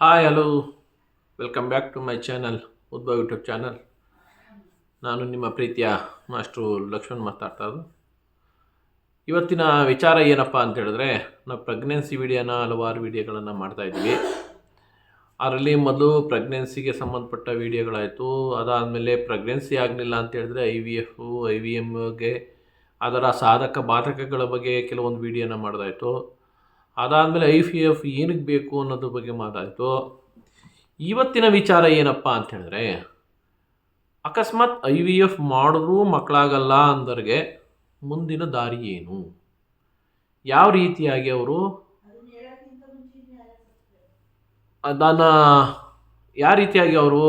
Hi hello welcome back to my channel Udbhava YouTube channel ನಾನು ನಿಮ್ಮ ಪ್ರೀತಿಯ master Lakshman ಮಾತಾಡ್ತಾ ಇರೋದು ಇವತ್ತಿನ ವಿಚಾರ ಏನಪ್ಪ ಅಂತ ಹೇಳಿದ್ರೆ, ನಾವು ಪ್ರೆಗ್ನೆನ್ಸಿ ವಿಡಿಯೋನ ಹಲವಾರು ವಿಡಿಯೋಗಳನ್ನು ಮಾಡ್ತಾಯಿದ್ವಿ ಅದರಲ್ಲಿ ಮೊದಲು ಪ್ರೆಗ್ನೆನ್ಸಿಗೆ ಸಂಬಂಧಪಟ್ಟ ವಿಡಿಯೋಗಳಾಯಿತು ಅದಾದಮೇಲೆ ಪ್ರೆಗ್ನೆನ್ಸಿ ಆಗಲಿಲ್ಲ ಅಂತ ಹೇಳಿದ್ರೆ I V F I V ಎಮ್ಗೆ ಅದರ ಸಾಧಕ ಬಾಧಕಗಳ ಬಗ್ಗೆ ಕೆಲವೊಂದು ವಿಡಿಯೋನ ಮಾಡ್ದಾಯಿತು. ಅದಾದಮೇಲೆ ಐ ಪಿ ಎಫ್ ಏನಕ್ಕೆ ಬೇಕು ಅನ್ನೋದ್ರ ಬಗ್ಗೆ ಮಾತಾಯಿತು ಇವತ್ತಿನ ವಿಚಾರ ಏನಪ್ಪ ಅಂತ ಹೇಳಿದ್ರೆ, ಅಕಸ್ಮಾತ್ ಐ ವಿ ಎಫ್ ಮಾಡಿದ್ರೂ ಮಕ್ಕಳಾಗಲ್ಲ ಅಂದವ್ರಿಗೆ ಮುಂದಿನ ದಾರಿ ಏನು? ಯಾವ ರೀತಿಯಾಗಿ ಅವರು ಅದನ್ನು ಯಾವ ರೀತಿಯಾಗಿ ಅವರು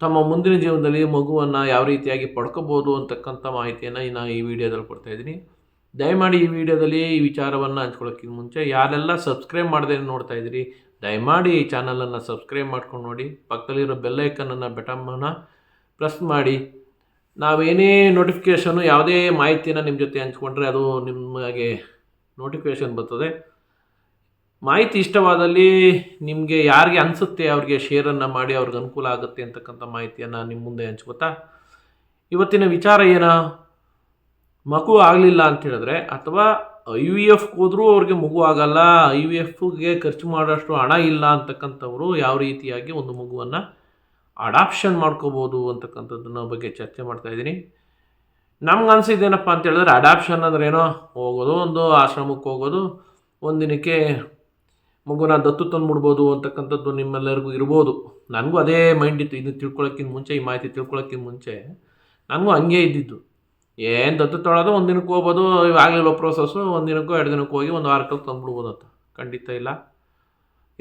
ತಮ್ಮ ಮುಂದಿನ ಜೀವನದಲ್ಲಿ ಮಗುವನ್ನು ಯಾವ ರೀತಿಯಾಗಿ ಪಡ್ಕೋಬೋದು ಅಂತಕ್ಕಂಥ ಮಾಹಿತಿಯನ್ನು ನಾನು ಈ ವಿಡಿಯೋದಲ್ಲಿ ಕೊಡ್ತಾ ಇದ್ದೀನಿ. ದಯಮಾಡಿ ಈ ವಿಡಿಯೋದಲ್ಲಿ ಈ ವಿಚಾರವನ್ನು ಹಂಚ್ಕೊಳ್ಳೋಕ್ಕಿಂತ ಮುಂಚೆ ಯಾರೆಲ್ಲ ಸಬ್ಸ್ಕ್ರೈಬ್ ಮಾಡದೆ ನೋಡ್ತಾ ಇದ್ದೀರಿ, ದಯಮಾಡಿ ಈ ಚಾನಲನ್ನು ಸಬ್ಸ್ಕ್ರೈಬ್ ಮಾಡ್ಕೊಂಡು ನೋಡಿ, ಪಕ್ಕದಲ್ಲಿರೋ ಬೆಲ್ಲೈಕನನ್ನು ಬೆಟಮ್ಮನ ಪ್ರೆಸ್ ಮಾಡಿ. ನಾವೇನೇ ನೋಟಿಫಿಕೇಷನು ಯಾವುದೇ ಮಾಹಿತಿನ ನಿಮ್ಮ ಜೊತೆ ಹಂಚ್ಕೊಂಡ್ರೆ ಅದು ನಿಮಗೆ ನೋಟಿಫಿಕೇಷನ್ ಬರ್ತದೆ. ಮಾಹಿತಿ ಇಷ್ಟವಾದಲ್ಲಿ ನಿಮಗೆ ಯಾರಿಗೆ ಅನಿಸುತ್ತೆ ಅವ್ರಿಗೆ ಶೇರನ್ನು ಮಾಡಿ ಅವ್ರಿಗೆ ಅನುಕೂಲ ಆಗುತ್ತೆ ಅಂತಕ್ಕಂಥ ಮಾಹಿತಿಯನ್ನು ನಿಮ್ಮ ಮುಂದೆ ಹಂಚ್ಕೋತಾ. ಇವತ್ತಿನ ವಿಚಾರ ಏನು? ಮಗು ಆಗಲಿಲ್ಲ ಅಂತ ಹೇಳಿದ್ರೆ, ಅಥವಾ ಐ ವಿ ಎಫ್ ಹೋದರೂ ಅವ್ರಿಗೆ ಮಗು ಆಗಲ್ಲ, ಐ ವಿ ಎಫ್ಗೆ ಖರ್ಚು ಮಾಡೋಷ್ಟು ಹಣ ಇಲ್ಲ ಅಂತಕ್ಕಂಥವ್ರು ಯಾವ ರೀತಿಯಾಗಿ ಒಂದು ಮಗುವನ್ನು ಅಡಾಪ್ಷನ್ ಮಾಡ್ಕೋಬೋದು ಅಂತಕ್ಕಂಥದ್ದನ್ನ ಬಗ್ಗೆ ಚರ್ಚೆ ಮಾಡ್ತಾ ಇದ್ದೀನಿ. ನಮ್ಗೆ ಅನಿಸಿದ್ದೇನಪ್ಪ ಅಂತ ಹೇಳಿದ್ರೆ, ಅಡಾಪ್ಷನ್ ಅಂದ್ರೆ ಏನೋ ಹೋಗೋದು, ಒಂದು ಆಶ್ರಮಕ್ಕೆ ಹೋಗೋದು ಒಂದಿನಕ್ಕೆ ಮಗುನ ದತ್ತು ತಂದುಬಿಡ್ಬೋದು ಅಂತಕ್ಕಂಥದ್ದು ನಿಮ್ಮೆಲ್ಲರಿಗೂ ಇರ್ಬೋದು. ನನಗೂ ಅದೇ ಮೈಂಡ್ ಇತ್ತು ಇದು ತಿಳ್ಕೊಳ್ಳೋಕ್ಕಿಂತ ಮುಂಚೆ, ಈ ಮಾಹಿತಿ ತಿಳ್ಕೊಳ್ಳೋಕ್ಕಿಂತ ಮುಂಚೆ. ನನಗೂ ಹಂಗೆ ಇದ್ದಿದ್ದು. ಏನು ದತ್ತು ತೊಳೋದು, ಒಂದು ದಿನಕ್ಕೆ ಹೋಗ್ಬೋದು ಆಗಲಿಲ್ಲ ಪ್ರೋಸೆಸ್ಸು ಒಂದು ದಿನಕ್ಕೂ, ಎರಡು ದಿನಕ್ಕೆ ಹೋಗಿ ಒಂದು ವಾರಕ್ಕೆ ತಂದುಬಿಡ್ಬೋದು ಅಂತ ಖಂಡಿತ ಇಲ್ಲ.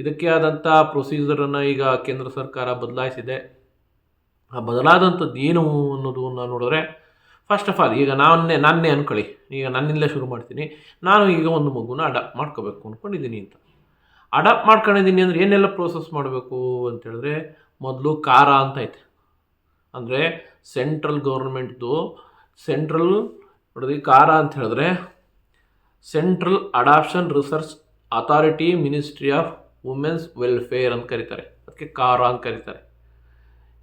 ಇದಕ್ಕೆ ಆದಂಥ ಪ್ರೊಸೀಜರನ್ನು ಈಗ ಕೇಂದ್ರ ಸರ್ಕಾರ ಬದಲಾಯಿಸಿದೆ. ಆ ಬದಲಾದಂಥದ್ದು ಏನು ಅನ್ನೋದನ್ನು ನೋಡಿದ್ರೆ ಫಸ್ಟ್ ಆಫ್ ಆಲ್ ಈಗ ನಾನೇ ನಾನೇ ಅನ್ಕೊಳ್ಳಿ. ಈಗ ನನ್ನಿಂದಲೇ ಶುರು ಮಾಡ್ತೀನಿ. ನಾನು ಈಗ ಒಂದು ಮಗುನ ಅಡಾಪ್ಟ್ ಮಾಡ್ಕೋಬೇಕು ಅಂದ್ಕೊಂಡಿದ್ದೀನಿ ಅಂತ. ಅಡಾಪ್ಟ್ ಮಾಡ್ಕೊಂಡಿದ್ದೀನಿ ಅಂದರೆ ಏನೆಲ್ಲ ಪ್ರೋಸೆಸ್ ಮಾಡಬೇಕು ಅಂತೇಳಿದ್ರೆ ಮೊದಲು ಕಾರ ಅಂತ ಐತೆ. ಅಂದರೆ ಸೆಂಟ್ರಲ್ ಗೌರ್ಮೆಂಟ್ದು ಸೆಂಟ್ರಲ್ ನೋಡಿದ್ವಿ ಕಾರ ಅಂತ ಹೇಳಿದ್ರೆ central adoption research authority ministry of women's welfare ಅಂತ ಕರೀತಾರೆ. ಅದಕ್ಕೆ ಕಾರ ಅಂತ ಕರೀತಾರೆ.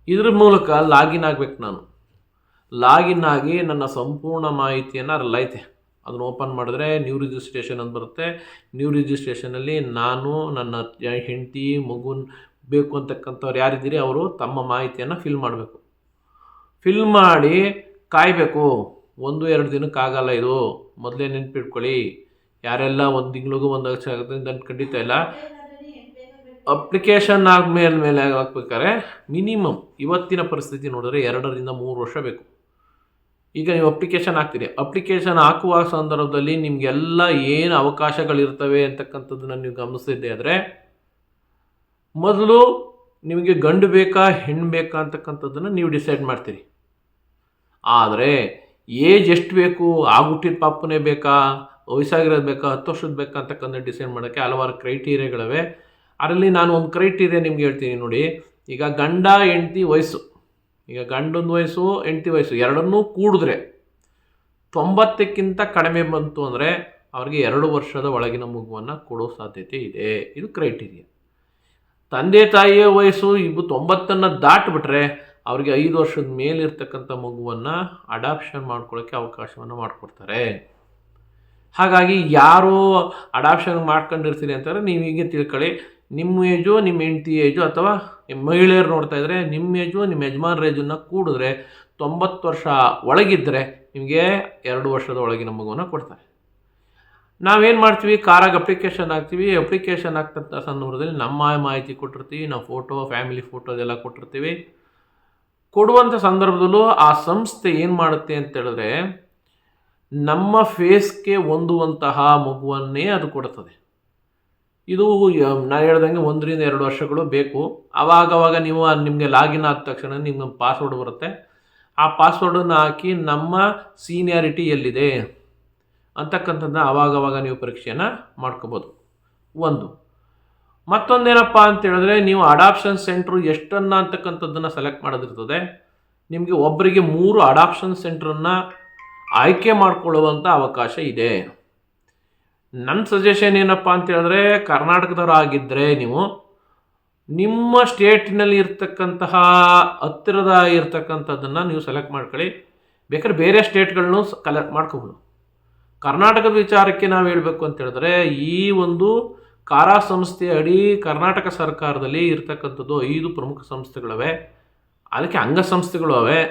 ಇದ್ರ ಮೂಲಕ ಲಾಗಿನ್ ಆಗ್ಬೇಕು ನಾನು. ಲಾಗಿನ್ ಆಗಿ ನನ್ನ ಸಂಪೂರ್ಣ ಮಾಹಿತಿಯನ್ನು ಐತೆ. ಅದನ್ನು ಓಪನ್ ಮಾಡಿದ್ರೆ ನ್ಯೂ ರಿಜಿಸ್ಟ್ರೇಷನ್ ಅಂತ ಬರುತ್ತೆ. ನ್ಯೂ ರಿಜಿಸ್ಟ್ರೇಷನಲ್ಲಿ ನಾನು, ನನ್ನ ಹೆಂಡತಿ, ಮಗುನ್ ಬೇಕು ಅಂತಕ್ಕಂಥವ್ರು ಯಾರಿದ್ದೀರಿ, ಅವರು ತಮ್ಮ ಮಾಹಿತಿಯನ್ನು ಫಿಲ್ ಮಾಡಬೇಕು. ಫಿಲ್ ಮಾಡಿ ಕಾಯಬೇಕು. ಒಂದು, ಎರಡು ದಿನಕ್ಕೆ ಆಗಲ್ಲ ಇದು. ಮೊದಲೇ ನೆನ್ಪಿಟ್ಕೊಳ್ಳಿ. ಯಾರೆಲ್ಲ ಒಂದು ತಿಂಗಳಿಗೂ ಒಂದು ಲಕ್ಷ ಆಗುತ್ತೆ ಅಂತ ಖಂಡಿತ ಇಲ್ಲ. ಅಪ್ಲಿಕೇಶನ್ ಆದ್ಮೇಲೆ ಮೇಲೆ ಹಾಕ್ಬೇಕಾದ್ರೆ ಮಿನಿಮಮ್ ಇವತ್ತಿನ ಪರಿಸ್ಥಿತಿ ನೋಡಿದ್ರೆ ಎರಡರಿಂದ ಮೂರು ವರ್ಷ ಬೇಕು. ಈಗ ನೀವು ಅಪ್ಲಿಕೇಶನ್ ಹಾಕ್ತೀರಿ. ಅಪ್ಲಿಕೇಶನ್ ಹಾಕುವ ಸಂದರ್ಭದಲ್ಲಿ ನಿಮಗೆಲ್ಲ ಏನು ಅವಕಾಶಗಳಿರ್ತವೆ ಅಂತಕ್ಕಂಥದ್ದನ್ನು ನೀವು ಗಮನಿಸಿದ್ದೆ ಆದರೆ, ಮೊದಲು ನಿಮಗೆ ಗಂಡು ಬೇಕಾ, ಹೆಣ್ಣು ಬೇಕಾ ಅಂತಕ್ಕಂಥದ್ದನ್ನು ನೀವು ಡಿಸೈಡ್ ಮಾಡ್ತೀರಿ. ಆದರೆ ಏಜ್ ಎಷ್ಟು ಬೇಕು ಆಗ್ಬಿಟ್ಟಿದ ಪಾಪನೇ ಬೇಕಾ, ವಯಸ್ಸಾಗಿರೋದು ಬೇಕಾ, ಹತ್ತು ವರ್ಷದ ಬೇಕಾ ಅಂತಕ್ಕಂಥ ಡಿಸೈನ್ ಮಾಡೋಕ್ಕೆ ಹಲವಾರು ಕ್ರೈಟೀರಿಯಾಗಳಿವೆ ಅದರಲ್ಲಿ ನಾನು ಒಂದು ಕ್ರೈಟೀರಿಯಾ ನಿಮ್ಗೆ ಹೇಳ್ತೀನಿ ನೋಡಿ. ಈಗ ಗಂಡ, ಹೆಂಡತಿ, ವಯಸ್ಸು. ಈಗ ಗಂಡನ ವಯಸ್ಸು, ಹೆಂಡತಿ ವಯಸ್ಸು ಎರಡನ್ನೂ ಕೂಡಿದ್ರೆ ತೊಂಬತ್ತಕ್ಕಿಂತ ಕಡಿಮೆ ಬಂತು ಅಂದರೆ ಅವ್ರಿಗೆ ಎರಡು ವರ್ಷದ ಒಳಗಿನ ಮಗುವನ್ನು ಕೊಡೋ ಸಾಧ್ಯತೆ ಇದೆ. ಇದು ಕ್ರೈಟೀರಿಯಾ ತಂದೆ ತಾಯಿಯ ವಯಸ್ಸು, ಇವು ತೊಂಬತ್ತನ್ನು ದಾಟಿಬಿಟ್ರೆ ಅವ್ರಿಗೆ ಐದು ವರ್ಷದ ಮೇಲಿರ್ತಕ್ಕಂಥ ಮಗುವನ್ನು ಅಡಾಪ್ಷನ್ ಮಾಡ್ಕೊಳ್ಳೋಕ್ಕೆ ಅವಕಾಶವನ್ನು ಮಾಡಿಕೊಡ್ತಾರೆ. ಹಾಗಾಗಿ ಯಾರು ಅಡಾಪ್ಷನ್ ಮಾಡ್ಕೊಂಡಿರ್ತೀರಿ ಅಂತಂದರೆ ನೀವು ಹೀಗೆ ತಿಳ್ಕೊಳ್ಳಿ. ನಿಮ್ಮ ಏಜು ನಿಮ್ಮ ಹೆಂಡತಿ ಏಜು ಅಥವಾ ಮಹಿಳೆಯರು ನೋಡ್ತಾ ಇದ್ದರೆ ನಿಮ್ಮ ಏಜು ನಿಮ್ಮ ಯಜಮಾನ್ರ ಏಜನ್ನು ಕೂಡಿದ್ರೆ ತೊಂಬತ್ತು ವರ್ಷ ಒಳಗಿದ್ದರೆ ನಿಮಗೆ ಎರಡು ವರ್ಷದ ಒಳಗಿನ ಮಗುವನ್ನು ಕೊಡ್ತಾರೆ. ನಾವೇನು ಮಾಡ್ತೀವಿ? ಕಾರಾಗಿ ಅಪ್ಲಿಕೇಶನ್ ಹಾಕ್ತೀವಿ. ಅಪ್ಲಿಕೇಶನ್ ಹಾಕ್ತಂಥ ಸಂದರ್ಭದಲ್ಲಿ ನಮ್ಮ ಮಾಹಿತಿ ಕೊಟ್ಟಿರ್ತೀವಿ. ನಾವು ಫೋಟೋ ಫ್ಯಾಮಿಲಿ ಫೋಟೋ ಅದೆಲ್ಲ ಕೊಟ್ಟಿರ್ತೀವಿ. ಕೊಡುವಂಥ ಸಂದರ್ಭದಲ್ಲೂ ಆ ಸಂಸ್ಥೆ ಏನು ಮಾಡುತ್ತೆ ಅಂತ ಹೇಳಿದ್ರೆ ನಮ್ಮ ಫೇಸ್ಗೆ ಹೊಂದುವಂತಹ ಮಗುವನ್ನೇ ಅದು ಕೊಡುತ್ತದೆ ಇದು ನಾನು ಹೇಳ್ದಂಗೆ ಒಂದರಿಂದ ಎರಡು ವರ್ಷಗಳು ಬೇಕು. ಆವಾಗವಾಗ ನೀವು ನಿಮಗೆ ಲಾಗಿನ್ ಆದ ತಕ್ಷಣ ನಿಮ್ಗೆ ಪಾಸ್ವರ್ಡ್ ಬರುತ್ತೆ. ಆ ಪಾಸ್ವರ್ಡನ್ನು ಹಾಕಿ ನಮ್ಮ ಸೀನಿಯಾರಿಟಿ ಎಲ್ಲಿದೆ ಅಂತಕ್ಕಂಥದ್ದನ್ನ ಆವಾಗವಾಗ ನೀವು ಪರೀಕ್ಷೆಯನ್ನು ಮಾಡ್ಕೋಬೋದು. ಒಂದು. ಮತ್ತೊಂದೇನಪ್ಪ ಅಂತ ಹೇಳಿದ್ರೆ ನೀವು ಅಡಾಪ್ಷನ್ ಸೆಂಟ್ರು ಎಷ್ಟನ್ನ ಅಂತಕ್ಕಂಥದ್ದನ್ನು ಸೆಲೆಕ್ಟ್ ಮಾಡೋದಿರ್ತದೆ. ನಿಮಗೆ ಒಬ್ಬರಿಗೆ ಮೂರು ಅಡಾಪ್ಷನ್ ಸೆಂಟ್ರನ್ನು ಆಯ್ಕೆ ಮಾಡಿಕೊಳ್ಳುವಂಥ ಅವಕಾಶ ಇದೆ. ನನ್ನ ಸಜೆಷನ್ ಏನಪ್ಪ ಅಂತ ಹೇಳಿದ್ರೆ ಕರ್ನಾಟಕದವ್ರು ಆಗಿದ್ದರೆ ನೀವು ನಿಮ್ಮ ಸ್ಟೇಟಿನಲ್ಲಿ ಇರ್ತಕ್ಕಂತಹ ಹತ್ತಿರದ ಇರ್ತಕ್ಕಂಥದ್ದನ್ನು ನೀವು ಸೆಲೆಕ್ಟ್ ಮಾಡ್ಕೊಳ್ಳಿ. ಬೇಕಾದ್ರೆ ಬೇರೆ ಸ್ಟೇಟ್ಗಳನ್ನೂ ಕಲೆಕ್ಟ್ ಮಾಡ್ಕೋಬೋದು. ಕರ್ನಾಟಕದ ವಿಚಾರಕ್ಕೆ ನಾವು ಹೇಳಬೇಕು ಅಂತ ಹೇಳಿದ್ರೆ ಈ ಒಂದು ಕಾರಾ ಸಂಸ್ಥೆ ಅಡಿ ಕರ್ನಾಟಕ ಸರ್ಕಾರದಲ್ಲಿ ಇರ್ತಕ್ಕಂಥದ್ದು ಐದು ಪ್ರಮುಖ ಸಂಸ್ಥೆಗಳವೆ. ಅದಕ್ಕೆ ಅಂಗಸಂಸ್ಥೆಗಳು ಅವೆ.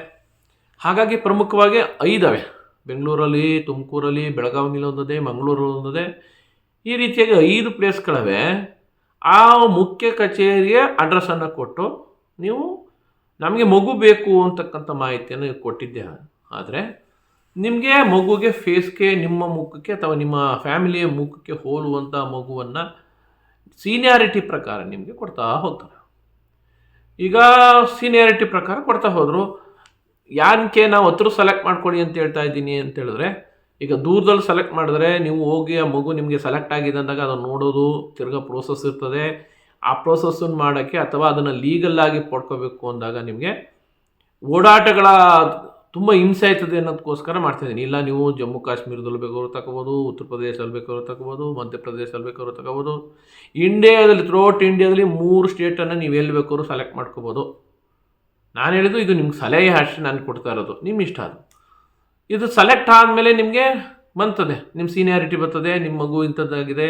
ಹಾಗಾಗಿ ಪ್ರಮುಖವಾಗಿ ಐದವೆ. ಬೆಂಗಳೂರಲ್ಲಿ, ತುಮಕೂರಲ್ಲಿ, ಬೆಳಗಾವಿಯಲ್ಲಿ ಒಂದಿದೆ, ಮಂಗಳೂರಲ್ಲಿ ಒಂದಿದೆ. ಈ ರೀತಿಯಾಗಿ ಐದು ಪ್ಲೇಸ್ಗಳವೆ. ಆ ಮುಖ್ಯ ಕಚೇರಿಯ ಅಡ್ರೆಸ್ಸನ್ನು ಕೊಟ್ಟು ನೀವು ನಮಗೆ ಮಗು ಬೇಕು ಅಂತಕ್ಕಂಥ ಮಾಹಿತಿಯನ್ನು ಕೊಟ್ಟಿದ್ದೆ. ಆದರೆ ನಿಮಗೆ ಮಗುಗೆ ಫೇಸ್ಗೆ ನಿಮ್ಮ ಮುಖಕ್ಕೆ ಅಥವಾ ನಿಮ್ಮ ಫ್ಯಾಮಿಲಿಯ ಮುಖಕ್ಕೆ ಹೋಲುವಂಥ ಮಗುವನ್ನು ಸೀನಿಯಾರಿಟಿ ಪ್ರಕಾರ ನಿಮಗೆ ಕೊಡ್ತಾ ಹೋಗ್ತಾರೆ. ಈಗ ಸೀನಿಯಾರಿಟಿ ಪ್ರಕಾರ ಕೊಡ್ತಾ ಹೋದರು. ಯಾಕೆ ನಾವು ಹತ್ರ ಸೆಲೆಕ್ಟ್ ಮಾಡ್ಕೊಳ್ಳಿ ಅಂತ ಹೇಳ್ತಾ ಇದ್ದೀನಿ ಅಂತ ಹೇಳಿದ್ರೆ, ಈಗ ದೂರದಲ್ಲಿ ಸೆಲೆಕ್ಟ್ ಮಾಡಿದ್ರೆ ನೀವು ಹೋಗಿ ಆ ಮಗು ನಿಮಗೆ ಸೆಲೆಕ್ಟ್ ಆಗಿದೆ ಅಂದಾಗ ಅದನ್ನು ನೋಡೋದು, ತಿರ್ಗಾ ಪ್ರೋಸೆಸ್ ಇರ್ತದೆ. ಆ ಪ್ರೋಸೆಸ್ಸನ್ನು ಮಾಡೋಕ್ಕೆ ಅಥವಾ ಅದನ್ನು ಲೀಗಲ್ಲಾಗಿ ಪಡ್ಕೋಬೇಕು ಅಂದಾಗ ನಿಮಗೆ ಓಡಾಟಗಳ ತುಂಬ ಹಿಂಸೆ ಆಯ್ತದೆ ಅನ್ನೋದಕ್ಕೋಸ್ಕರ ಮಾಡ್ತಿದ್ದೀನಿ ಇಲ್ಲ, ನೀವು ಜಮ್ಮು ಕಾಶ್ಮೀರದಲ್ಲಿ ಬೇಕಾದ್ರು ತಗೋಬೋದು, ಉತ್ತರ ಪ್ರದೇಶದಲ್ಲಿ ಬೇಕಾದ್ರೂ ತಗೋಬೋದು ಮಧ್ಯಪ್ರದೇಶದಲ್ಲಿ ಬೇಕಾದ್ರೂ ತಗೋಬೋದು. ಇಂಡಿಯಾದಲ್ಲಿ ಥ್ರೂಔಟ್ ಇಂಡಿಯಾದಲ್ಲಿ ಮೂರು ಸ್ಟೇಟನ್ನು ನೀವು ಎಲ್ಲಿ ಬೇಕಾದ್ರೂ ಸೆಲೆಕ್ಟ್ ಮಾಡ್ಕೋಬೋದು. ನಾನು ಹೇಳಿದ್ದು ಇದು ನಿಮ್ಗೆ ಸಲಹೆ ಅಷ್ಟೇ ನಾನು ಕೊಡ್ತಾ ಇರೋದು. ನಿಮ್ಮ ಇಷ್ಟ ಅದು. ಇದು ಸೆಲೆಕ್ಟ್ ಆದಮೇಲೆ ನಿಮಗೆ ಬಂತದೆ. ನಿಮ್ಮ ಸೀನಿಯಾರಿಟಿ ಬರ್ತದೆ ನಿಮ್ಮ ಮಗು ಇಂಥದ್ದಾಗಿದೆ,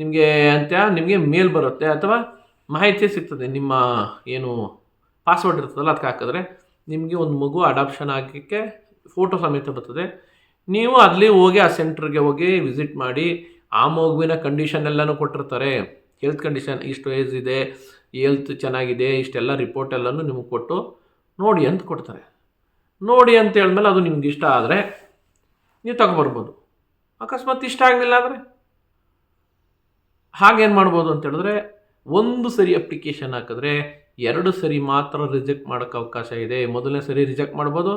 ನಿಮಗೆ ಅಂತ ನಿಮಗೆ ಮೇಲ್ ಬರುತ್ತೆ ಅಥವಾ ಮಾಹಿತಿ ಸಿಗ್ತದೆ. ನಿಮ್ಮ ಏನು ಪಾಸ್ವರ್ಡ್ ಇರ್ತದಲ್ಲ ಅದಕ್ಕೆ ಹಾಕಿದ್ರೆ ನಿಮಗೆ ಒಂದು ಮಗು ಅಡಾಪ್ಷನ್ ಆಗಲಿಕ್ಕೆ ಫೋಟೋ ಸಮೇತ ಬರ್ತದೆ. ನೀವು ಅಲ್ಲಿ ಹೋಗಿ ಆ ಸೆಂಟ್ರಿಗೆ ಹೋಗಿ ವಿಸಿಟ್ ಮಾಡಿ, ಆ ಮಗುವಿನ ಕಂಡೀಷನ್ ಎಲ್ಲನೂ ಕೊಟ್ಟಿರ್ತಾರೆ. ಹೆಲ್ತ್ ಕಂಡೀಷನ್ ಇಷ್ಟು ಏಜ್ ಇದೆ ಹೆಲ್ತ್ ಚೆನ್ನಾಗಿದೆ, ಇಷ್ಟೆಲ್ಲ ರಿಪೋರ್ಟ್ ಎಲ್ಲನೂ ನಿಮಗೆ ಕೊಟ್ಟು ನೋಡಿ ಅಂತ ಕೊಡ್ತಾರೆ. ನೋಡಿ ಅಂತ ಹೇಳಿದ್ಮೇಲೆ ಅದು ನಿಮ್ಗೆ ಇಷ್ಟ ಆದರೆ ನೀವು ತಗೊಬರ್ಬೋದು. ಅಕಸ್ಮಾತ್ ಇಷ್ಟ ಆಗಲಿಲ್ಲ ಅಂದರೆ ಹಾಗೇನು ಮಾಡ್ಬೋದು ಅಂತ ಹೇಳಿದ್ರೆ ಒಂದು ಸರಿ ಅಪ್ಲಿಕೇಶನ್ ಹಾಕಿದ್ರೆ ಎರಡು ಸರಿ ಮಾತ್ರ ರಿಜೆಕ್ಟ್ ಮಾಡೋಕ್ಕೆ ಅವಕಾಶ ಇದೆ. ಮೊದಲನೇ ಸರಿ ರಿಜೆಕ್ಟ್ ಮಾಡ್ಬೋದು,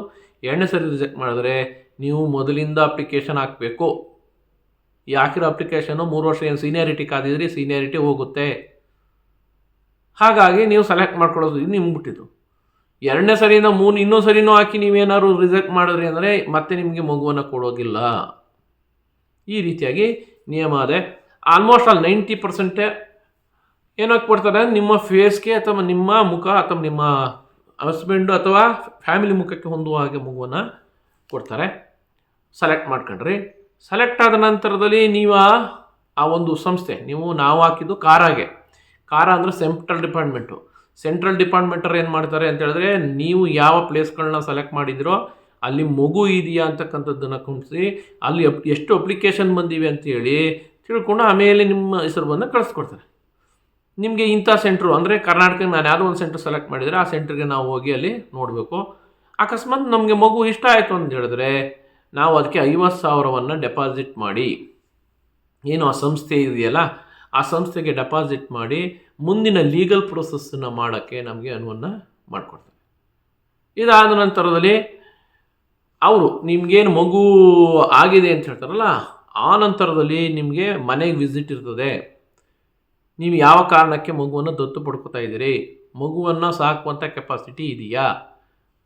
ಎರಡನೇ ಸರಿ ರಿಜೆಕ್ಟ್ ಮಾಡಿದ್ರೆ ನೀವು ಮೊದಲಿಂದ ಅಪ್ಲಿಕೇಶನ್ ಹಾಕಬೇಕು. ಯಾಕಿರೋ ಅಪ್ಲಿಕೇಶನು ಮೂರು ವರ್ಷ ಏನು ಸೀನಿಯಾರಿಟಿ ಕಾದಿದ್ರಿ, ಸೀನಿಯಾರಿಟಿ ಹೋಗುತ್ತೆ. ಹಾಗಾಗಿ ನೀವು ಸೆಲೆಕ್ಟ್ ಮಾಡ್ಕೊಳ್ಳೋದು ಇದು ನಿಮ್ಗೆ ಬಿಟ್ಟಿದ್ದು ಎರಡನೇ ಸರಿನ ಮೂರು, ಇನ್ನೊಂದು ಸರಿನೂ ಹಾಕಿ ನೀವೇನಾದ್ರು ರಿಜೆಕ್ಟ್ ಮಾಡಿದ್ರಿ ಅಂದರೆ ಮತ್ತೆ ನಿಮಗೆ ಮಗುವನ್ನು ಕೊಡೋದಿಲ್ಲ. ಈ ರೀತಿಯಾಗಿ ನಿಯಮ ಅದೇ ಆಲ್ಮೋಸ್ಟ್ ಆಲ್ ನೈಂಟಿ ಪರ್ಸೆಂಟೇ ಏನಕ್ಕೆ ಕೊಡ್ತಾರೆ? ನಿಮ್ಮ ಫೇಸ್ಗೆ ಅಥವಾ ನಿಮ್ಮ ಮುಖ ಅಥವಾ ನಿಮ್ಮ ಹಸ್ಬೆಂಡು ಅಥವಾ ಫ್ಯಾಮಿಲಿ ಮುಖಕ್ಕೆ ಹೊಂದುವ ಹಾಗೆ ಮಗುವನ್ನು ಕೊಡ್ತಾರೆ. ಸೆಲೆಕ್ಟ್ ಮಾಡ್ಕೊಂಡ್ರಿ. ಸೆಲೆಕ್ಟ್ ಆದ ನಂತರದಲ್ಲಿ ನೀವು ಆ- ಒಂದು ಸಂಸ್ಥೆ, ನೀವು ನಾವು ಹಾಕಿದ್ದು ಕಾರಾಗೆ. ಕಾರ ಅಂದರೆ ಸೆಂಟ್ರಲ್ ಡಿಪಾರ್ಟ್ಮೆಂಟು ಸೆಂಟ್ರಲ್ ಡಿಪಾರ್ಟ್ಮೆಂಟರು ಏನು ಮಾಡ್ತಾರೆ ಅಂತ ಹೇಳಿದ್ರೆ, ನೀವು ಯಾವ ಪ್ಲೇಸ್ಗಳನ್ನ ಸೆಲೆಕ್ಟ್ ಮಾಡಿದ್ರೋ, ಅಲ್ಲಿ ಮಗು ಇದೆಯಾ ಅಂತಕ್ಕಂಥದ್ದನ್ನು ಕುಣಿಸಿ ಅಲ್ಲಿ ಎಷ್ಟು ಅಪ್ಲಿಕೇಶನ್ ಬಂದಿವೆ ಅಂತೇಳಿ ತಿಳ್ಕೊಂಡು ಆಮೇಲೆ ನಿಮ್ಮ ಹೆಸರು ಬಂದು ಕಳಿಸ್ಕೊಡ್ತಾರೆ. ನಿಮಗೆ ಇಂಥ ಸೆಂಟ್ರು ಅಂದರೆ ಕರ್ನಾಟಕಕ್ಕೆ ನಾನು ಯಾವುದೋ ಒಂದು ಸೆಂಟ್ರ್ ಸೆಲೆಕ್ಟ್ ಮಾಡಿದರೆ ಆ ಸೆಂಟ್ರಿಗೆ ನಾವು ಹೋಗಿ ಅಲ್ಲಿ ನೋಡಬೇಕು. ಅಕಸ್ಮಾತ್ ನಮಗೆ ಮಗು ಇಷ್ಟ ಆಯಿತು ಅಂತ ಹೇಳಿದ್ರೆ ನಾವು ಅದಕ್ಕೆ ಐವತ್ತು ಸಾವಿರವನ್ನು ಡೆಪಾಸಿಟ್ ಮಾಡಿ. ಏನು ಆ ಸಂಸ್ಥೆ ಇದೆಯಲ್ಲ, ಆ ಸಂಸ್ಥೆಗೆ ಡೆಪಾಸಿಟ್ ಮಾಡಿ ಮುಂದಿನ ಲೀಗಲ್ ಪ್ರೊಸೆಸ್ಸನ್ನು ಮಾಡೋಕ್ಕೆ ನಮಗೆ ಅನುವನ್ನು ಮಾಡಿಕೊಡ್ತಾರೆ. ಇದಾದ ನಂತರದಲ್ಲಿ ಅವರು ನಿಮಗೇನು ಮಗು ಆಗಿದೆ ಅಂತ ಹೇಳ್ತಾರಲ್ಲ, ಆ ನಂತರದಲ್ಲಿ ನಿಮಗೆ ಮನೆಗೆ ವಿಸಿಟ್ ಇರ್ತದೆ. ನೀವು ಯಾವ ಕಾರಣಕ್ಕೆ ಮಗುವನ್ನು ದತ್ತು ಪಡ್ಕೊತಾ ಇದ್ದೀರಿ? ಮಗುವನ್ನು ಸಾಕುವಂಥ ಕೆಪಾಸಿಟಿ ಇದೆಯಾ?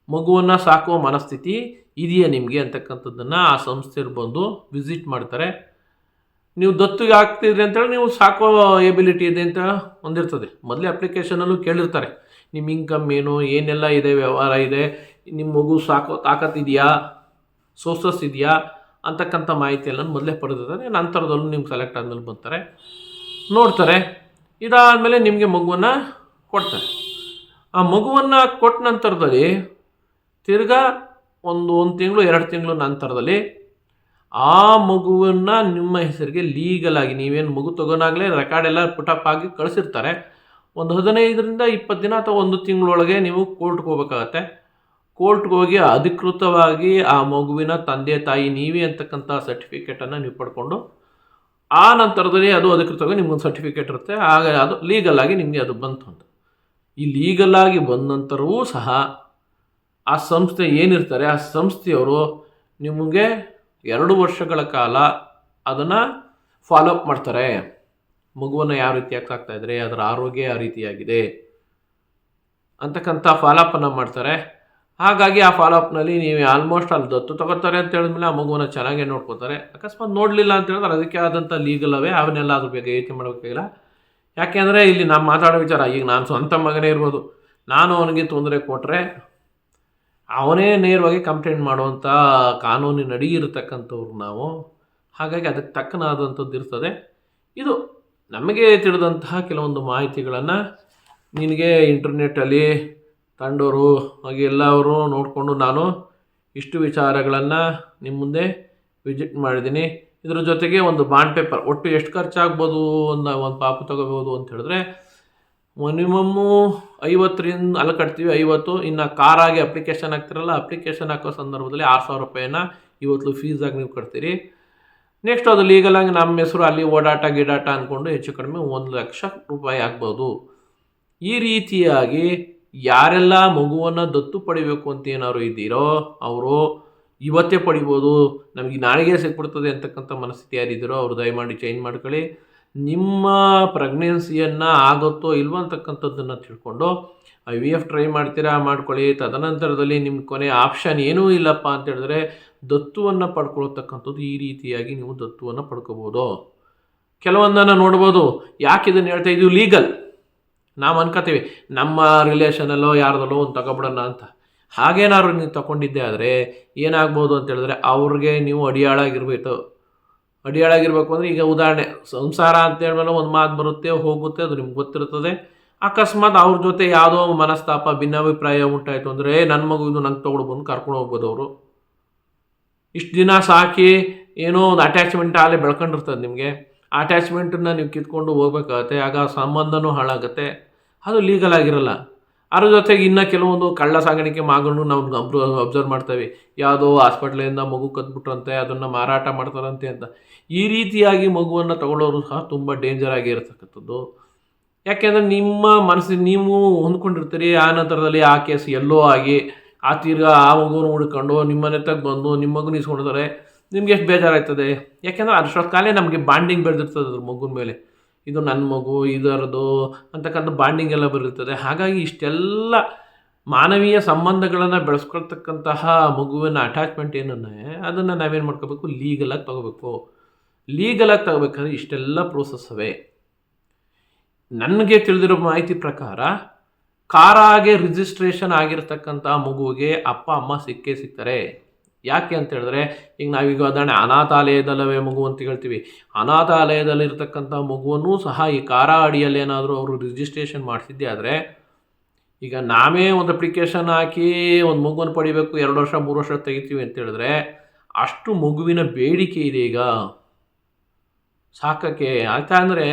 ಮಗುವನ್ನು ಸಾಕುವ ಮನಸ್ಥಿತಿ ಇದೆಯಾ ನಿಮಗೆ ಅಂತಕ್ಕಂಥದ್ದನ್ನು ಆ ಸಂಸ್ಥೆಯವ್ರು ಬಂದು ವಿಸಿಟ್ ಮಾಡ್ತಾರೆ. ನೀವು ದತ್ತಿಗೆ ಆಗ್ತಿದ್ರಿ ಅಂತೇಳಿ ನೀವು ಸಾಕೋ ಎಬಿಲಿಟಿ ಇದೆ ಅಂತ ಹೊಂದಿರ್ತದೆ ಮೊದಲೇ ಅಪ್ಲಿಕೇಶನಲ್ಲೂ ಕೇಳಿರ್ತಾರೆ. ನಿಮ್ಮ ಇನ್ಕಮ್ ಏನು, ಏನೆಲ್ಲ ಇದೆ, ವ್ಯವಹಾರ ಇದೆ, ನಿಮ್ಮ ಮಗು ಸಾಕೋ ತಾಕತ್ತಿದೆಯಾ ಸೋರ್ಸಸ್ ಇದೆಯಾ? ಅಂತಕ್ಕಂಥ ಮಾಹಿತಿ ಎಲ್ಲ ಮೊದಲೇ ಪಡೆದಿರ್ತಾರೆ. ನಂತರದಲ್ಲೂ ನಿಮ್ಗೆ ಸೆಲೆಕ್ಟ್ ಆದಮೇಲೆ ಬರ್ತಾರೆ ನೋಡ್ತಾರೆ. ಇದಾದಮೇಲೆ ನಿಮಗೆ ಮಗುವನ್ನು ಕೊಡ್ತಾರೆ. ಆ ಮಗುವನ್ನು ಕೊಟ್ಟ ನಂತರದಲ್ಲಿ ತಿರ್ಗಾ ಒಂದು ಒಂದು ತಿಂಗಳು, ಎರಡು ತಿಂಗಳು ನಂತರದಲ್ಲಿ ಆ ಮಗುವನ್ನು ನಿಮ್ಮ ಹೆಸರಿಗೆ ಲೀಗಲ್ ಆಗಿ ನೀವೇನು ಮಗು ತಗೋನಾಗಲೇ ರೆಕಾರ್ಡ್ ಎಲ್ಲ ಪುಟಪ್ ಆಗಿ ಕಳಿಸಿರ್ತಾರೆ. ಒಂದು ಹದಿನೈದರಿಂದ ಇಪ್ಪತ್ತು ದಿನ ಅಥವಾ ಒಂದು ತಿಂಗಳೊಳಗೆ ನೀವು ಕೋರ್ಟ್ಗೆ ಹೋಗ್ಬೇಕಾಗತ್ತೆ. ಕೋರ್ಟ್ಗೆ ಹೋಗಿ ಅಧಿಕೃತವಾಗಿ ಆ ಮಗುವಿನ ತಂದೆ ತಾಯಿ, ನೀವೇ ಅಂತಕ್ಕಂಥ ಸರ್ಟಿಫಿಕೇಟನ್ನು ನೀವು ಪಡ್ಕೊಂಡು ಆ ನಂತರದಲ್ಲಿ ಅದು ಅಧಿಕೃತವಾಗಿ ನಿಮ್ಗೊಂದು ಸರ್ಟಿಫಿಕೇಟ್ ಇರುತ್ತೆ. ಆಗ ಅದು ಲೀಗಲ್ ಆಗಿ ನಿಮಗೆ ಅದು ಬಂತು ಅಂತ. ಈ ಲೀಗಲ್ ಆಗಿ ಬಂದ ನಂತರವೂ ಸಹ ಆ ಸಂಸ್ಥೆ ಏನಿರ್ತಾರೆ, ಆ ಸಂಸ್ಥೆಯವರು ನಿಮಗೆ ಎರಡು ವರ್ಷಗಳ ಕಾಲ ಅದನ್ನು ಫಾಲೋಅಪ್ ಮಾಡ್ತಾರೆ. ಮಗುವನ್ನು ಯಾವ ರೀತಿಯಾಗಿ ಸಾಕ್ತಾ ಇದ್ದಾರೆ ಅದರ ಆರೋಗ್ಯ ಯಾವ ರೀತಿಯಾಗಿದೆ ಅಂತಕ್ಕಂಥ ಫಾಲೋಅಪನ್ನು ಮಾಡ್ತಾರೆ. ಹಾಗಾಗಿ ಆ ಫಾಲೋಅಪ್ನಲ್ಲಿ ನೀವು ಆಲ್ಮೋಸ್ಟ್ ಅಲ್ಲಿ ದತ್ತು ತಗೋತಾರೆ ಅಂತ ಹೇಳಿದ್ಮೇಲೆ ಆ ಮಗುವನ್ನ ಚೆನ್ನಾಗೇ ನೋಡ್ಕೋತಾರೆ. ಅಕಸ್ಮಾತ್ ನೋಡಲಿಲ್ಲ ಅಂತ ಹೇಳಿದ್ರೆ ಅದಕ್ಕೆ ಆದಂಥ ಲೀಗಲ್ ಅವೇ ಅವನ್ನೆಲ್ಲ ಅದ್ರ ಬಗ್ಗೆ ಯೋಚನೆ ಮಾಡಬೇಕಾಗಿಲ್ಲ ಯಾಕೆಂದರೆ ಇಲ್ಲಿ ನಾವು ಮಾತಾಡೋ ವಿಚಾರ, ಈಗ ನಾನು ಸ್ವಂತ ಮಗನೇ ಇರ್ಬೋದು. ನಾನು ಅವನಿಗೆ ತೊಂದರೆ ಕೊಟ್ಟರೆ ಅವನೇ ನೇರವಾಗಿ ಕಂಪ್ಲೇಂಟ್ ಮಾಡುವಂಥ ಕಾನೂನಿನಡಿ ಇರತಕ್ಕಂಥವ್ರು ನಾವು. ಹಾಗಾಗಿ ಅದಕ್ಕೆ ತಕ್ಕನಾದಂಥದ್ದು ಇರ್ತದೆ. ಇದು ನಮಗೆ ತಿಳಿದಂತಹ ಕೆಲವೊಂದು ಮಾಹಿತಿಗಳನ್ನು ನಿನಗೆ ಇಂಟರ್ನೆಟ್ಟಲ್ಲಿ ತಂಡವರು ಹಾಗೆ ಎಲ್ಲವರು ನೋಡಿಕೊಂಡು ನಾನು ಇಷ್ಟು ವಿಚಾರಗಳನ್ನು ನಿಮ್ಮ ಮುಂದೆ ವಿಸಿಟ್ ಮಾಡಿದ್ದೀನಿ. ಇದ್ರ ಜೊತೆಗೆ ಒಂದು ಬಾಂಡ್ ಪೇಪರ್, ಒಟ್ಟು ಎಷ್ಟು ಖರ್ಚಾಗ್ಬೋದು ಅನ್ನೋ ಒಂದು ಪಾಪು ತಗೋಬೋದು ಅಂತ ಹೇಳಿದ್ರೆ, ಮಿನಿಮಮ್ಮು ಐವತ್ತರಿಂದ, ಅಲ್ಲಿ ಕಟ್ತೀವಿ ಐವತ್ತು, ಇನ್ನು ಕಾರಾಗಿ ಅಪ್ಲಿಕೇಶನ್ ಹಾಕ್ತಿರಲ್ಲ, ಅಪ್ಲಿಕೇಶನ್ ಹಾಕೋ ಸಂದರ್ಭದಲ್ಲಿ ಆರು ಸಾವಿರ ರೂಪಾಯಿನ ಇವತ್ತು ಫೀಸಾಗಿ ನೀವು ಕಟ್ತೀರಿ. ನೆಕ್ಸ್ಟ್ ಅದು ಲೀಗಲಾಗಿ ನಮ್ಮ ಹೆಸರು ಅಲ್ಲಿ ಓಡಾಟ, ಗಿಡಾಟ ಅಂದ್ಕೊಂಡು ಹೆಚ್ಚು ಕಡಿಮೆ ಒಂದು ಲಕ್ಷ ರೂಪಾಯಿ ಆಗ್ಬೋದು. ಈ ರೀತಿಯಾಗಿ ಯಾರೆಲ್ಲ ಮಗುವನ್ನು ದತ್ತು ಪಡಿಬೇಕು ಅಂತ ಏನಾದ್ರು ಇದ್ದೀರೋ ಅವರು ಇವತ್ತೇ ಪಡಿಬೋದು, ನಮಗೆ ನಾಳೆಗೆ ಸಿಕ್ಬಿಡ್ತದೆ ಅಂತಕ್ಕಂಥ ಮನಸ್ಥಿತಿ ಯಾರಿದ್ದೀರೋ ಅವರು ದಯಮಾಡಿ ಚೇಂಜ್ ಮಾಡ್ಕೊಳ್ಳಿ. ನಿಮ್ಮ ಪ್ರೆಗ್ನೆನ್ಸಿಯನ್ನು ಆಗುತ್ತೋ ಇಲ್ವೋ ಅಂತಕ್ಕಂಥದ್ದನ್ನು ತಿಳ್ಕೊಂಡು ಐ ವಿ ಎಫ್ ಟ್ರೈ ಮಾಡ್ತೀರಾ ಮಾಡ್ಕೊಳ್ಳಿ. ತದನಂತರದಲ್ಲಿ ನಿಮ್ಮ ಕೊನೆ ಆಪ್ಷನ್ ಏನೂ ಇಲ್ಲಪ್ಪ ಅಂತ ಹೇಳಿದ್ರೆ ದತ್ತುವನ್ನು ಪಡ್ಕೊಳ್ತಕ್ಕಂಥದ್ದು ಈ ರೀತಿಯಾಗಿ ನೀವು ದತ್ತುವನ್ನು ಪಡ್ಕೋಬೋದು. ಕೆಲವೊಂದನ್ನು ನೋಡ್ಬೋದು. ಯಾಕೆ ಇದನ್ನು ಹೇಳ್ತಾ ಇದು ಲೀಗಲ್ ನಾವು ಅನ್ಕೋತೀವಿ, ನಮ್ಮ ರಿಲೇಷನಲ್ಲೋ ಯಾರ್ದಲ್ಲೋ ಒಂದು ತಗೊಬಿಡೋಣ ಅಂತ. ಹಾಗೇನಾದ್ರು ನೀವು ತಗೊಂಡಿದ್ದೆ ಆದರೆ ಏನಾಗ್ಬೋದು ಅಂತ ಹೇಳಿದ್ರೆ ಅವ್ರಿಗೆ ನೀವು ಅಡಿಯಾಳಾಗಿರ್ಬೇಕು. ಅಡಿಯಾಳಾಗಿರ್ಬೇಕು ಅಂದರೆ ಈಗ ಉದಾಹರಣೆ, ಸಂಸಾರ ಅಂತ ಹೇಳಿದ್ರೆ ಒಂದು ಮಾತು ಬರುತ್ತೆ, ಹೋಗುತ್ತೆ, ಅದು ನಿಮ್ಗೆ ಗೊತ್ತಿರ್ತದೆ. ಅಕಸ್ಮಾತ್ ಅವ್ರ ಜೊತೆ ಯಾವುದೋ ಮನಸ್ತಾಪ, ಭಿನ್ನಾಭಿಪ್ರಾಯ ಉಂಟಾಯಿತು ಅಂದರೆ ನನ್ನ ಮಗು ಇದು ನಂಗೆ ತೊಗೊಂಡು ಬಂದು ಕರ್ಕೊಂಡು ಹೋಗ್ಬೋದು ಅವರು. ಇಷ್ಟು ದಿನ ಸಾಕಿ ಏನೋ ಒಂದು ಅಟ್ಯಾಚ್ಮೆಂಟ್ ಆಗಲೇ ಬೆಳ್ಕೊಂಡಿರ್ತದೆ ನಿಮಗೆ. ಅಟ್ಯಾಚ್ಮೆಂಟನ್ನು ನೀವು ಕಿತ್ಕೊಂಡು ಹೋಗ್ಬೇಕಾಗತ್ತೆ, ಆಗ ಸಂಬಂಧನೂ ಹಾಳಾಗುತ್ತೆ. ಅದು ಲೀಗಲ್ ಆಗಿರಲ್ಲ. ಅದ್ರ ಜೊತೆಗೆ ಇನ್ನು ಕೆಲವೊಂದು ಕಳ್ಳ ಸಾಗಾಣಿಕೆ ಮಾಗಣ್ಣು ನಾವು ಅಬ್ರು ಅಬ್ಸರ್ವ್ ಮಾಡ್ತೇವೆ. ಯಾವುದೋ ಹಾಸ್ಪಿಟ್ಲಿಂದ ಮಗು ಕದ್ಬಿಟ್ರಂತೆ, ಅದನ್ನು ಮಾರಾಟ ಮಾಡ್ತಾರಂತೆ ಅಂತ. ಈ ರೀತಿಯಾಗಿ ಮಗುವನ್ನು ತಗೊಳ್ಳೋರು ಸಹ ತುಂಬ ಡೇಂಜರ್ ಆಗಿರತಕ್ಕಂಥದ್ದು ಯಾಕೆಂದರೆ ನಿಮ್ಮ ಮನಸ್ಸಿಗೆ ನೀವು ಹೊಂದ್ಕೊಂಡಿರ್ತೀರಿ, ಆ ನಂತರದಲ್ಲಿ ಆ ಕೇಸ್ ಎಲ್ಲೋ ಆಗಿ, ಆ ತಿರ್ಗಾ ಆ ಮಗುವನ್ನು ಹುಡ್ಕೊಂಡು ನಿಮ್ಮ ಮನೆತಾಗ ಬಂದು ನಿಮ್ಮ ಮಗುನ ಇಸ್ಕೊಂಡಿರ್ತಾರೆ ನಿಮ್ಗೆ ಎಷ್ಟು ಬೇಜಾರಾಗ್ತದೆ? ಯಾಕೆಂದರೆ ಅಷ್ಟೊತ್ತು ಕಾಲೇ ನಮಗೆ ಬಾಂಡಿಂಗ್ ಬೆಳೆದಿರ್ತದೆ ಅದ್ರ ಮಗುನ ಮೇಲೆ. ಇದು ನನ್ನ ಮಗು ಇದರದು ಅಂತಕ್ಕಂಥ ಬಾಂಡಿಂಗ್ ಎಲ್ಲ ಬರುತ್ತದೆ. ಹಾಗಾಗಿ ಇಷ್ಟೆಲ್ಲ ಮಾನವೀಯ ಸಂಬಂಧಗಳನ್ನು ಬೆಳೆಸ್ಕೊಳ್ತಕ್ಕಂತಹ ಮಗುವಿನ ಅಟ್ಯಾಚ್ಮೆಂಟ್ ಏನನ್ನೇ ಅದನ್ನು ನಾವೇನು ಮಾಡ್ಕೋಬೇಕು? ಲೀಗಲಾಗಿ ತಗೋಬೇಕು. ಲೀಗಲಾಗಿ ತಗೋಬೇಕಾದ್ರೆ ಇಷ್ಟೆಲ್ಲ ಪ್ರೋಸೆಸ್ ಅವೇ. ನನಗೆ ತಿಳಿದಿರೋ ಮಾಹಿತಿ ಪ್ರಕಾರ ಕಾರಾಗೆ ರಿಜಿಸ್ಟ್ರೇಷನ್ ಆಗಿರ್ತಕ್ಕಂಥ ಮಗುವಿಗೆ ಅಪ್ಪ, ಅಮ್ಮ ಸಿಕ್ಕೇ ಸಿಗ್ತಾರೆ. ಯಾಕೆ ಅಂತ ಹೇಳಿದ್ರೆ, ಈಗ ನಾವೀಗ ಉದಾಹರಣೆ ಅನಾಥಾಲಯದಲ್ಲವೇ ಮಗು ಅಂತ ಹೇಳ್ತೀವಿ. ಅನಾಥಾಲಯದಲ್ಲಿರ್ತಕ್ಕಂಥ ಮಗುವನ್ನು ಸಹ ಈ ಕಾರ ಅಡಿಯಲ್ಲಿ ಏನಾದರೂ ಅವರು ರಿಜಿಸ್ಟ್ರೇಷನ್ ಮಾಡಿಸಿದ್ದೆ ಆದರೆ, ಈಗ ನಾವೇ ಒಂದು ಅಪ್ಲಿಕೇಶನ್ ಹಾಕಿ ಒಂದು ಮಗುವನ್ನು ಪಡಿಬೇಕು, ಎರಡು ವರ್ಷ, ಮೂರು ವರ್ಷ ತೆಗಿತೀವಿ ಅಂತ ಹೇಳಿದ್ರೆ, ಅಷ್ಟು ಮಗುವಿನ ಬೇಡಿಕೆ ಇದೆ ಈಗ. ಸಾಕಕ್ಕೆ. ಯಾಕಂದರೆ ಅಂದರೆ,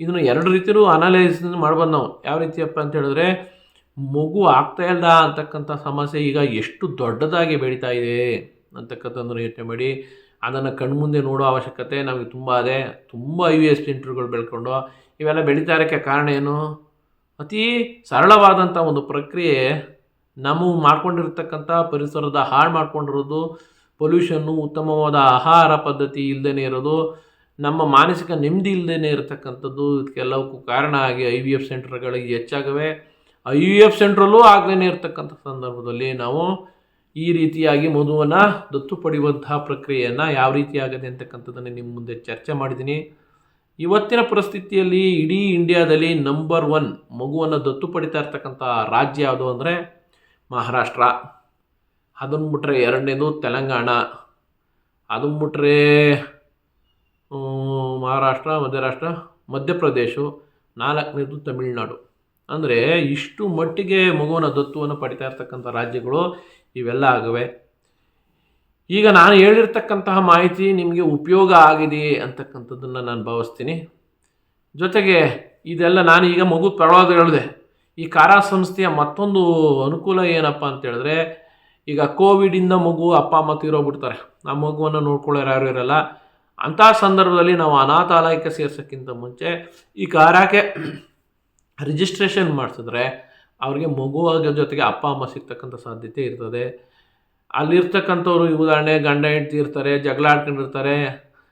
ಇದನ್ನು ಎರಡು ರೀತಿಯೂ ಅನಲೈಸ್ ಮಾಡ್ಬೋದು ನಾವು. ಯಾವ ರೀತಿಯಪ್ಪ ಅಂತ ಹೇಳಿದ್ರೆ ಮಗು ಆಗ್ತಾ ಇಲ್ಲ ಅಂತಕ್ಕಂಥ ಸಮಸ್ಯೆ ಈಗ ಎಷ್ಟು ದೊಡ್ಡದಾಗಿ ಬೆಳೀತಾ ಇದೆ ಅಂತಕ್ಕಂಥದ್ದನ್ನು ಯೋಚನೆ ಮಾಡಿ, ಅದನ್ನು ಕಣ್ಮುಂದೆ ನೋಡೋ ಅವಶ್ಯಕತೆ ನಮಗೆ ತುಂಬ ಇದೆ. ತುಂಬ ವಿ ಎಸ್ ಸೆಂಟ್ರ್ಗಳು ಬೆಳ್ಕೊಂಡು ಇವೆಲ್ಲ ಬೆಳೀತಾ ಇರೋಕ್ಕೆ ಕಾರಣ ಏನು? ಅತಿ ಸರಳವಾದಂಥ ಒಂದು ಪ್ರಕ್ರಿಯೆ ನಾವು ಮಾಡ್ಕೊಂಡಿರ್ತಕ್ಕಂಥ ಪರಿಸರದ ಹಾಳು ಮಾಡ್ಕೊಂಡಿರೋದು ಪೊಲ್ಯೂಷನ್ನು ಉತ್ತಮವಾದ ಆಹಾರ ಪದ್ಧತಿ ಇಲ್ಲದೇ ಇರೋದು, ನಮ್ಮ ಮಾನಸಿಕ ನೆಮ್ಮದಿ ಇಲ್ಲದೇ ಇರತಕ್ಕಂಥದ್ದು, ಇದಕ್ಕೆಲ್ಲವಕ್ಕೂ ಕಾರಣ ಆಗಿ ಐ ವಿ ಎಫ್ ಸೆಂಟರ್ಗಳಿಗೆ ಹೆಚ್ಚಾಗವೆ. ಐ ಯು ಎಫ್ ಸೆಂಟ್ರಲ್ಲೂ ಆಗಲೇ ಇರತಕ್ಕಂಥ ಸಂದರ್ಭದಲ್ಲಿ ನಾವು ಈ ರೀತಿಯಾಗಿ ಮಧುವನ್ನು ದತ್ತು ಪಡೆಯುವಂತಹ ಪ್ರಕ್ರಿಯೆಯನ್ನು ಯಾವ ರೀತಿ ಆಗದೆ ಅಂತಕ್ಕಂಥದ್ದನ್ನು ನಿಮ್ಮ ಮುಂದೆ ಚರ್ಚೆ ಮಾಡಿದ್ದೀನಿ. ಇವತ್ತಿನ ಪರಿಸ್ಥಿತಿಯಲ್ಲಿ ಇಡೀ ಇಂಡಿಯಾದಲ್ಲಿ ನಂಬರ್ ಒನ್ ಮಗುವನ್ನು ದತ್ತು ಪಡಿತಾ ಇರ್ತಕ್ಕಂಥ ರಾಜ್ಯ ಯಾವುದು ಅಂದರೆ ಮಹಾರಾಷ್ಟ್ರ. ಅದನ್ನು ಬಿಟ್ಟರೆ ಎರಡನೇದು ತೆಲಂಗಾಣ. ಅದನ್ನು ಬಿಟ್ಟರೆ ಮಹಾರಾಷ್ಟ್ರ, ಮಧ್ಯರಾಷ್ಟ್ರ, ಮಧ್ಯಪ್ರದೇಶ, ನಾಲ್ಕನೇದು ತಮಿಳುನಾಡು. ಅಂದರೆ ಇಷ್ಟು ಮಟ್ಟಿಗೆ ಮಗುವನ ದತ್ತುವನ್ನು ಪಡಿತಾ ಇರ್ತಕ್ಕಂಥ ರಾಜ್ಯಗಳು ಇವೆಲ್ಲ ಆಗವೆ. ಈಗ ನಾನು ಹೇಳಿರ್ತಕ್ಕಂತಹ ಮಾಹಿತಿ ನಿಮಗೆ ಉಪಯೋಗ ಆಗಿದೆ ಅಂತಕ್ಕಂಥದ್ದನ್ನು ನಾನು ಭಾವಿಸ್ತೀನಿ. ಜೊತೆಗೆ ಇದೆಲ್ಲ ನಾನು ಈಗ ಮಗು ಪರವಾದ ಹೇಳಿದೆ. ಈ ಕಾರಾ ಸಂಸ್ಥೆಯ ಮತ್ತೊಂದು ಅನುಕೂಲ ಏನಪ್ಪ ಅಂತ ಹೇಳಿದ್ರೆ, ಈಗ ಕೋವಿಡಿಂದ ಮಗು ಅಪ್ಪ ಅಮ್ಮ ತೀರೋಗ್ಬಿಡ್ತಾರೆ. ಆ ಮಗುವನ್ನು ನೋಡ್ಕೊಳ್ಳೋರು ಯಾರು ಇರಲ್ಲ. ಅಂಥ ಸಂದರ್ಭದಲ್ಲಿ ನಾವು ಅನಾಥಾಲಯಕ್ಕೆ ಸೇರ್ಸೋಕ್ಕಿಂತ ಮುಂಚೆ ಈ ಕಾರಾಕ್ಕೆ ರಿಜಿಸ್ಟ್ರೇಷನ್ ಮಾಡಿಸಿದ್ರೆ ಅವ್ರಿಗೆ ಮಗುವಾಗ ಜೊತೆಗೆ ಅಪ್ಪ, ಅಮ್ಮ ಸಿಗ್ತಕ್ಕಂಥ ಸಾಧ್ಯತೆ ಇರ್ತದೆ. ಅಲ್ಲಿರ್ತಕ್ಕಂಥವ್ರು ಈ ಉದಾಹರಣೆ, ಗಂಡ, ಹೆಂಡ್ತಿ ಇರ್ತಾರೆ, ಜಗಳ ಆಡ್ಕೊಂಡಿರ್ತಾರೆ.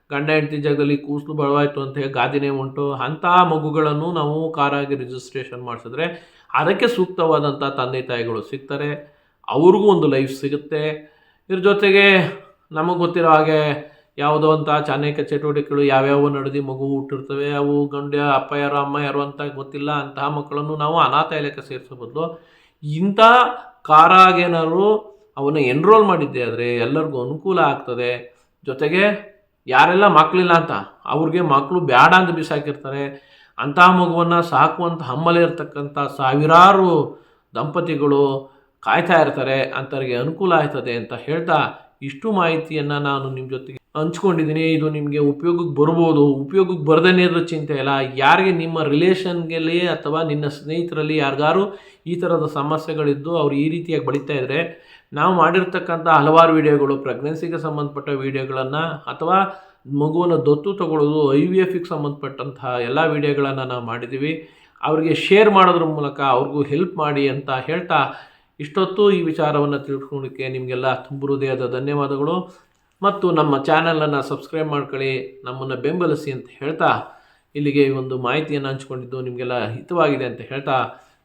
ಗಂಡ, ಹೆಂಡ್ತಿ ಜಾಗದಲ್ಲಿ ಕೂಸಲು ಬಡವಾಯಿತು ಅಂತ ಹೇಳಿ ಗಾದಿನೇ ಉಂಟು? ಅಂಥ ಮಗುಗಳನ್ನು ನಾವು ಕಾರಾಗಿ ರಿಜಿಸ್ಟ್ರೇಷನ್ ಮಾಡಿಸಿದ್ರೆ ಅದಕ್ಕೆ ಸೂಕ್ತವಾದಂಥ ತಂದೆ, ತಾಯಿಗಳು ಸಿಗ್ತಾರೆ. ಅವ್ರಿಗೂ ಒಂದು ಲೈಫ್ ಸಿಗುತ್ತೆ. ಇದ್ರ ಜೊತೆಗೆ ನಮಗೆ ಗೊತ್ತಿರೋ ಹಾಗೆ ಯಾವುದೋ ಅಂತ ಚಾನೇಕ ಚಟುವಟಿಕೆಗಳು ಯಾವ್ಯಾವ ನಡೆದು ಮಗು ಹುಟ್ಟಿರ್ತವೆ, ಅವು ಗಂಡ, ಅಪ್ಪ ಯಾರು, ಅಮ್ಮ ಯಾರು ಅಂತ ಗೊತ್ತಿಲ್ಲ, ಅಂತಹ ಮಕ್ಕಳನ್ನು ನಾವು ಅನಾಥ ಇಲಾಖೆ ಸೇರಿಸೋ ಬದಲು ಇಂಥ ಕಾರಾಗೇನಾದ್ರು ಅವನ್ನ ಎನ್ರೋಲ್ ಮಾಡಿದ್ದೆ ಆದರೆ ಎಲ್ಲರಿಗೂ ಅನುಕೂಲ ಆಗ್ತದೆ. ಜೊತೆಗೆ ಯಾರೆಲ್ಲ ಮಕ್ಕಳಿಲ್ಲ ಅಂತ ಅವ್ರಿಗೆ ಮಕ್ಕಳು ಬೇಡ ಅಂತ ಬಿಸಾಕಿರ್ತಾರೆ. ಅಂತಹ ಮಗುವನ್ನು ಸಾಕುವಂಥ ಹಮ್ಮಲೇ ಇರ್ತಕ್ಕಂಥ ಸಾವಿರಾರು ದಂಪತಿಗಳು ಕಾಯ್ತಾ ಇರ್ತಾರೆ. ಅಂಥವ್ರಿಗೆ ಅನುಕೂಲ ಆಯ್ತದೆ ಅಂತ ಹೇಳ್ತಾ ಇಷ್ಟು ಮಾಹಿತಿಯನ್ನು ನಾನು ನಿಮ್ಮ ಜೊತೆಗೆ ಹಂಚ್ಕೊಂಡಿದ್ದೀನಿ, ಇದು ನಿಮಗೆ ಉಪಯೋಗಕ್ಕೆ ಬರ್ಬೋದು, ಉಪಯೋಗಕ್ಕೆ ಬರ್ದೇ ಇರೋ ಚಿಂತೆ ಇಲ್ಲ ಯಾರಿಗೆ ನಿಮ್ಮ ರಿಲೇಷನ್ಗೆಲ್ಲಿ ಅಥವಾ ನಿನ್ನ ಸ್ನೇಹಿತರಲ್ಲಿ ಯಾರಿಗಾರು ಈ ಥರದ ಸಮಸ್ಯೆಗಳಿದ್ದು ಅವ್ರು ಈ ರೀತಿಯಾಗಿ ಬಳಿತಾ ಇದ್ದರೆ ನಾವು ಮಾಡಿರ್ತಕ್ಕಂಥ ಹಲವಾರು ವಿಡಿಯೋಗಳು, ಪ್ರೆಗ್ನೆನ್ಸಿಗೆ ಸಂಬಂಧಪಟ್ಟ ವಿಡಿಯೋಗಳನ್ನು ಅಥವಾ ಮಗುವನ್ನು ದತ್ತು ತಗೊಳ್ಳೋದು, ಐ ವಿ ಎಫ್ಗೆ ಸಂಬಂಧಪಟ್ಟಂತಹ ಎಲ್ಲ ವೀಡಿಯೋಗಳನ್ನು ನಾವು ಮಾಡಿದ್ದೀವಿ. ಅವರಿಗೆ ಶೇರ್ ಮಾಡೋದ್ರ ಮೂಲಕ ಅವ್ರಿಗೂ ಹೆಲ್ಪ್ ಮಾಡಿ ಅಂತ ಹೇಳ್ತಾ ಇಷ್ಟೊತ್ತು ಈ ವಿಚಾರವನ್ನು ತಿಳ್ಕೊಳ್ಳೋಕ್ಕೆ ನಿಮಗೆಲ್ಲ ತುಂಬ ಹೃದಯದ ಧನ್ಯವಾದಗಳು. ಮತ್ತು ನಮ್ಮ ಚಾನಲನ್ನು ಸಬ್ಸ್ಕ್ರೈಬ್ ಮಾಡ್ಕೊಳ್ಳಿ, ನಮ್ಮನ್ನು ಬೆಂಬಲಿಸಿ ಅಂತ ಹೇಳ್ತಾ ಇಲ್ಲಿಗೆ ಈ ಒಂದು ಮಾಹಿತಿಯನ್ನು ಹಂಚ್ಕೊಂಡಿದ್ದು ನಿಮಗೆಲ್ಲ ಹಿತವಾಗಿದೆ ಅಂತ ಹೇಳ್ತಾ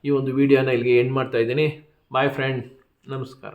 ಈ ಒಂದು ವಿಡಿಯೋನ ಇಲ್ಲಿಗೆ ಎಂಡ್ ಮಾಡ್ತಾ ಇದ್ದೀನಿ. ಬಾಯ್ ಫ್ರೆಂಡ್ ನಮಸ್ಕಾರ.